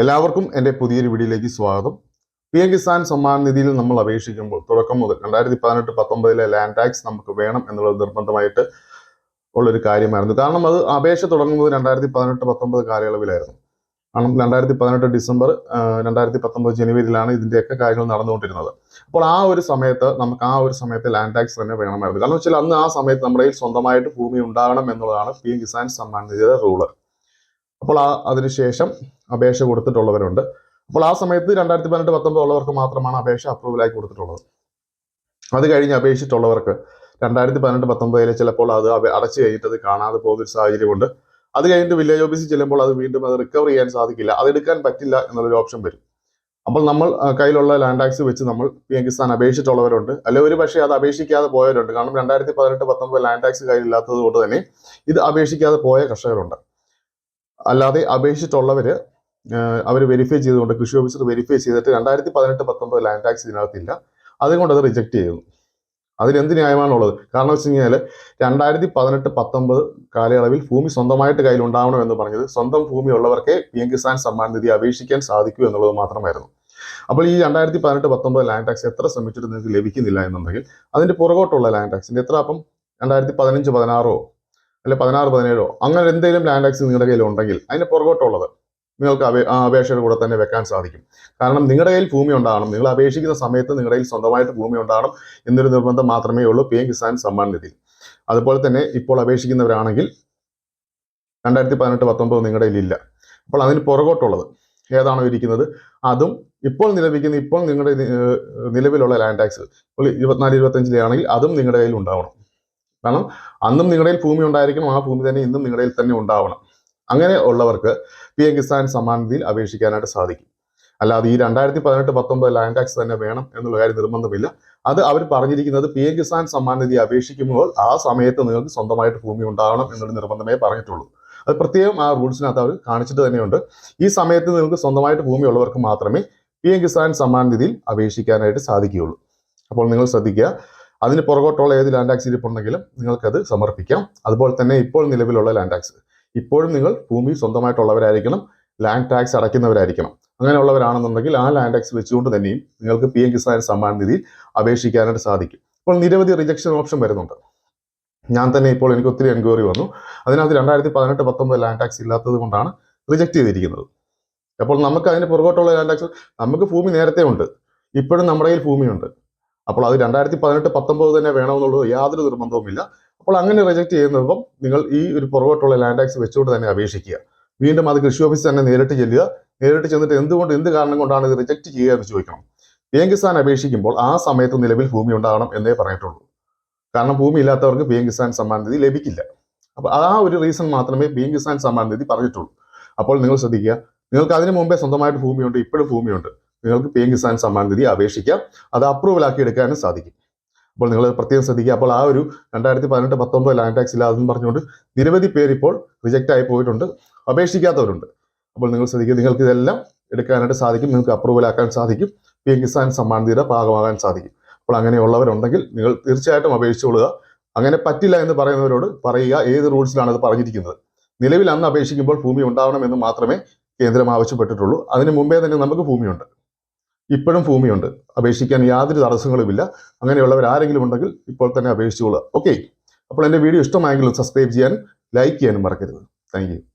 എല്ലാവർക്കും എന്റെ പുതിയൊരു വീഡിയോയിലേക്ക് സ്വാഗതം. പി എം കിസാൻ സമ്മാൻ നിധിയിൽ നമ്മൾ അപേക്ഷിക്കുമ്പോൾ തുടക്കം മുതൽ രണ്ടായിരത്തി പതിനെട്ട് പത്തൊമ്പതിലെ ലാൻഡ് ടാക്സ് നമുക്ക് വേണം എന്നുള്ളത് നിർബന്ധമായിട്ട് ഉള്ളൊരു കാര്യമായിരുന്നു. കാരണം അത് അപേക്ഷ തുടങ്ങുന്നത് രണ്ടായിരത്തി പതിനെട്ട് പത്തൊമ്പത് കാലയളവിലായിരുന്നു. കാരണം രണ്ടായിരത്തി പതിനെട്ട് ഡിസംബർ രണ്ടായിരത്തി പത്തൊമ്പത് ജനുവരിയിലാണ് ഇതിന്റെയൊക്കെ കാര്യങ്ങൾ നടന്നുകൊണ്ടിരുന്നത്. അപ്പോൾ ആ ഒരു സമയത്ത് നമുക്ക് ആ ഒരു സമയത്ത് ലാൻഡ് ടാക്സ് തന്നെ വേണമായിരുന്നു. കാരണം വെച്ചാൽ അന്ന് ആ സമയത്ത് നമ്മുടെ കയ്യിൽ സ്വന്തമായിട്ട് ഭൂമി ഉണ്ടാകണം എന്നുള്ളതാണ് പി എം കിസാൻ സമ്മാൻ നിധിയുടെ റൂൾ അപ്പോൾ ആ അതിനുശേഷം അപേക്ഷ കൊടുത്തിട്ടുള്ളവരുണ്ട്. അപ്പോൾ ആ സമയത്ത് രണ്ടായിരത്തി പതിനെട്ട് പത്തൊമ്പത് ഉള്ളവർക്ക് മാത്രമാണ് അപേക്ഷ അപ്രൂവലായി കൊടുത്തിട്ടുള്ളത്. അത് കഴിഞ്ഞ് അപേക്ഷിച്ചിട്ടുള്ളവർക്ക് രണ്ടായിരത്തി പതിനെട്ട് പത്തൊമ്പതിൽ ചിലപ്പോൾ അത് അടച്ചു കഴിഞ്ഞിട്ട് കാണാതെ പോകുന്ന ഒരു സാഹചര്യമുണ്ട്. അത് കഴിഞ്ഞിട്ട് വില്ലേജ് ഓഫീസിൽ ചെല്ലുമ്പോൾ അത് വീണ്ടും അത് റിക്കവർ ചെയ്യാൻ സാധിക്കില്ല. അത് എടുക്കാൻ പറ്റില്ല എന്നുള്ളൊരു ഓപ്ഷൻ വരും. അപ്പോൾ നമ്മൾ കയ്യിലുള്ള ലാൻഡ് ടാക്സ് വെച്ച് നമ്മൾ പി എം കിസാൻ അപേക്ഷിച്ചിട്ടുള്ളവരുണ്ട്. അല്ലെ ഒരു പക്ഷേ അത് അപേക്ഷിക്കാതെ പോയവരുണ്ട്. കാരണം രണ്ടായിരത്തി പതിനെട്ട് പത്തൊമ്പത് ലാൻഡ് ടാക്സ് കയ്യിലില്ലാത്തത് കൊണ്ട് തന്നെ ഇത് അപേക്ഷിക്കാതെ പോയ കർഷകരുണ്ട്. അല്ലാതെ അപേക്ഷിച്ചിട്ടുള്ളവര് അവർ വെരിഫൈ ചെയ്തുകൊണ്ട് കൃഷി ഓഫീസർ വെരിഫൈ ചെയ്തിട്ട് രണ്ടായിരത്തി പതിനെട്ട് പത്തൊമ്പത് ലാൻഡ് ടാക്സ് ഇതിനകത്തില്ല. അതുകൊണ്ട് അത് റിജക്ട് ചെയ്യുന്നു. അതിനെന്ത് ന്യായമാണുള്ളത്? കാരണം വെച്ച് കഴിഞ്ഞാൽ രണ്ടായിരത്തി പതിനെട്ട് പത്തൊമ്പത് കാലയളവിൽ ഭൂമി സ്വന്തമായിട്ട് കയ്യിൽ ഉണ്ടാവണം എന്ന് പറഞ്ഞത് സ്വന്തം ഭൂമി ഉള്ളവർക്കേ പി എം കിസാൻ സമ്മാൻ നിധി അപേക്ഷിക്കാൻ സാധിക്കൂ എന്നുള്ളത് മാത്രമായിരുന്നു. അപ്പോൾ ഈ രണ്ടായിരത്തി പതിനെട്ട് പത്തൊമ്പത് ലാൻഡ് ടാക്സ് എത്ര ശ്രമിച്ചിട്ട് നിങ്ങൾക്ക് ലഭിക്കുന്നില്ല എന്നുണ്ടെങ്കിൽ അതിന്റെ പുറകോട്ടുള്ള ലാൻഡ് ടാക്സിന്റെ എത്ര അപ്പം? രണ്ടായിരത്തി പതിനഞ്ച് പതിനാറോ? അല്ലെ പതിനാറ് പതിനേഴോ? അങ്ങനെ എന്തെങ്കിലും ലാൻഡ് ടാക്സ് നിങ്ങളുടെ കയ്യിൽ ഉണ്ടെങ്കിൽ അതിന്റെ പുറകോട്ടുള്ളത് നിങ്ങൾക്ക് അപേക്ഷയുടെ കൂടെ തന്നെ വെക്കാൻ സാധിക്കും. കാരണം നിങ്ങളുടെ കയ്യിൽ ഭൂമി ഉണ്ടാകണം. നിങ്ങൾ അപേക്ഷിക്കുന്ന സമയത്ത് നിങ്ങളുടെ കയ്യിൽ സ്വന്തമായിട്ട് ഭൂമി ഉണ്ടാകണം എന്നൊരു നിർബന്ധം മാത്രമേ ഉള്ളൂ പി എം കിസാൻ സമ്മാൻ നിധി. അതുപോലെ തന്നെ ഇപ്പോൾ അപേക്ഷിക്കുന്നവരാണെങ്കിൽ രണ്ടായിരത്തി പതിനെട്ട് പത്തൊമ്പത് നിങ്ങളുടെ കയ്യിലില്ല അപ്പോൾ അതിന് പുറകോട്ടുള്ളത് ഏതാണോ ഇരിക്കുന്നത്? അതും ഇപ്പോൾ നിലവിക്കുന്ന ഇപ്പോൾ നിങ്ങളുടെ നിലവിലുള്ള ലാൻഡ് ടാക്സ് ഇപ്പോൾ ഇരുപത്തിനാല് ഇരുപത്തഞ്ചിലാണെങ്കിൽ അതും നിങ്ങളുടെ കയ്യിൽ ഉണ്ടാവണം. കാരണം അന്നും നിങ്ങളുടെ കയ്യിൽ ഭൂമി ഉണ്ടായിരിക്കണം. ആ ഭൂമി തന്നെ ഇന്നും നിങ്ങളുടെ കയ്യിൽ തന്നെ ഉണ്ടാവണം. അങ്ങനെ ഉള്ളവർക്ക് പി എം കിസാൻ സമ്മാൻ നിധിയിൽ അപേക്ഷിക്കാനായിട്ട് സാധിക്കും. അല്ലാതെ ഈ രണ്ടായിരത്തി പതിനെട്ട് പത്തൊമ്പത് ലാൻഡ് ടാക്സ് തന്നെ വേണം എന്നുള്ള കാര്യം നിർബന്ധമില്ല. അത് അവർ പറഞ്ഞിരിക്കുന്നത് പി എം കിസാൻ സമ്മാൻ നിധി അപേക്ഷിക്കുമ്പോൾ ആ സമയത്ത് നിങ്ങൾക്ക് സ്വന്തമായിട്ട് ഭൂമി ഉണ്ടാവണം എന്നുള്ള നിർബന്ധമേ പറഞ്ഞിട്ടുള്ളൂ. അത് പ്രത്യേകം ആ റൂൾസിനകത്ത് അവർ കാണിച്ചിട്ട് തന്നെയുണ്ട്. ഈ സമയത്ത് നിങ്ങൾക്ക് സ്വന്തമായിട്ട് ഭൂമി ഉള്ളവർക്ക് മാത്രമേ പി എം കിസാൻ സമ്മാൻ നിധിയിൽ അപേക്ഷിക്കാനായിട്ട് സാധിക്കുകയുള്ളൂ. അപ്പോൾ നിങ്ങൾ ശ്രദ്ധിക്കുക. അതിന് പുറകോട്ടുള്ള ഏത് ലാൻഡ് ടാക്സ് ഇരിപ്പുണ്ടെങ്കിലും നിങ്ങൾക്കത് സമർപ്പിക്കാം. അതുപോലെ തന്നെ ഇപ്പോൾ നിലവിലുള്ള ലാൻഡ് ടാക്സ് ഇപ്പോഴും നിങ്ങൾ ഭൂമി സ്വന്തമായിട്ടുള്ളവരായിരിക്കണം ലാൻഡ് ടാക്സ് അടയ്ക്കുന്നവരായിരിക്കണം. അങ്ങനെയുള്ളവരാണെന്നുണ്ടെങ്കിൽ ആ ലാൻഡ് ടാക്സ് വെച്ചുകൊണ്ട് തന്നെയും നിങ്ങൾക്ക് പി എം കിസാൻ സമ്മാൻ നിധിയിൽ അപേക്ഷിക്കാനായിട്ട് സാധിക്കും. ഇപ്പോൾ നിരവധി റിജക്ഷൻ ഓപ്ഷൻ വരുന്നുണ്ട്. ഞാൻ തന്നെ ഇപ്പോൾ എനിക്ക് ഒത്തിരി എൻക്വയറി വന്നു. അതിനകത്ത് രണ്ടായിരത്തി പതിനെട്ട് പത്തൊമ്പത് ലാൻഡ് ടാക്സ് ഇല്ലാത്തത് കൊണ്ടാണ് റിജക്ട് ചെയ്തിരിക്കുന്നത്. അപ്പോൾ നമുക്ക് അതിന് പുറകോട്ടുള്ള ലാൻഡ് ടാക്സ് നമുക്ക് ഭൂമി നേരത്തെ ഉണ്ട്. ഇപ്പോഴും നമ്മുടെ കയ്യിൽ ഭൂമിയുണ്ട്. അപ്പോൾ അത് രണ്ടായിരത്തി പതിനെട്ട് പത്തൊമ്പത് തന്നെ വേണമെന്നുള്ളത് യാതൊരു നിർബന്ധവുമില്ല. അപ്പോൾ അങ്ങനെ റിജക്ട് ചെയ്യുന്നപ്പം നിങ്ങൾ ഈ ഒരു പുറകോട്ടുള്ള ലാൻഡ് ടാക്സ് വെച്ചുകൊണ്ട് തന്നെ അപേക്ഷിക്കുക. വീണ്ടും അത് കൃഷി ഓഫീസിൽ തന്നെ നേരിട്ട് ചെല്ലുക. നേരിട്ട് ചെന്നിട്ട് എന്തുകൊണ്ട് എന്ത് കാരണം കൊണ്ടാണ് ഇത് റിജക്ട് ചെയ്യുക എന്ന് ചോദിക്കണം. പി എം അപേക്ഷിക്കുമ്പോൾ ആ സമയത്ത് നിലവിൽ ഭൂമി ഉണ്ടാകണം എന്നേ പറഞ്ഞിട്ടുള്ളൂ. കാരണം ഭൂമി ഇല്ലാത്തവർക്ക് പി എം കിസാൻ നിധി ലഭിക്കില്ല. അപ്പോൾ ആ ഒരു റീസൺ മാത്രമേ പി എം നിധി പറഞ്ഞിട്ടുള്ളൂ. അപ്പോൾ നിങ്ങൾ ശ്രദ്ധിക്കുക. നിങ്ങൾക്ക് അതിനു മുമ്പേ സ്വന്തമായിട്ട് ഭൂമിയുണ്ട് ഇപ്പോഴും ഭൂമിയുണ്ട്. നിങ്ങൾക്ക് പി എം കിസാൻ നിധി അപേക്ഷിക്കാം. അത് അപ്രൂവൽ ആക്കി എടുക്കാനും സാധിക്കും. അപ്പോൾ നിങ്ങൾ പ്രത്യേകം ശ്രദ്ധിക്കുക. അപ്പോൾ ആ ഒരു രണ്ടായിരത്തി പതിനെട്ട് പത്തൊമ്പത് ലാൻഡ് ടാക്സ് ഇല്ല അതെന്ന് പറഞ്ഞുകൊണ്ട് നിരവധി പേര് ഇപ്പോൾ റിജക്റ്റ് ആയി പോയിട്ടുണ്ട്. അപേക്ഷിക്കാത്തവരുണ്ട്. അപ്പോൾ നിങ്ങൾ ശ്രദ്ധിക്കുക നിങ്ങൾക്ക് ഇതെല്ലാം എടുക്കാനായിട്ട് സാധിക്കും. നിങ്ങൾക്ക് അപ്രൂവൽ ആക്കാൻ സാധിക്കും. പി എം കിസാൻ സമ്മാൻ തീരെ ഭാഗമാകാൻ സാധിക്കും. അപ്പോൾ അങ്ങനെയുള്ളവരുണ്ടെങ്കിൽ നിങ്ങൾ തീർച്ചയായിട്ടും അപേക്ഷിച്ചുകൊള്ളുക അങ്ങനെ പറ്റില്ല എന്ന് പറയുന്നവരോട് പറയുക ഏത് റൂൾസിലാണ് അത് പറഞ്ഞിരിക്കുന്നത്. നിലവിൽ അന്ന് അപേക്ഷിക്കുമ്പോൾ ഭൂമി ഉണ്ടാവണമെന്ന് മാത്രമേ കേന്ദ്രം ആവശ്യപ്പെട്ടിട്ടുള്ളൂ. അതിന് മുമ്പേ തന്നെ നമുക്ക് ഭൂമിയുണ്ട്. ഇപ്പോഴും ഭൂമിയുണ്ട്. അപേക്ഷിക്കാൻ യാതൊരു തടസ്സങ്ങളുമില്ല. അങ്ങനെയുള്ളവർ ആരെങ്കിലും ഉണ്ടെങ്കിൽ ഇപ്പോൾ തന്നെ അപേക്ഷിച്ചുകൊള്ളുക ഓക്കെ അപ്പോൾ എന്റെ വീഡിയോ ഇഷ്ടമായെങ്കിൽ സബ്സ്ക്രൈബ് ചെയ്യാനും ലൈക്ക് ചെയ്യാനും മറക്കരുത്. താങ്ക്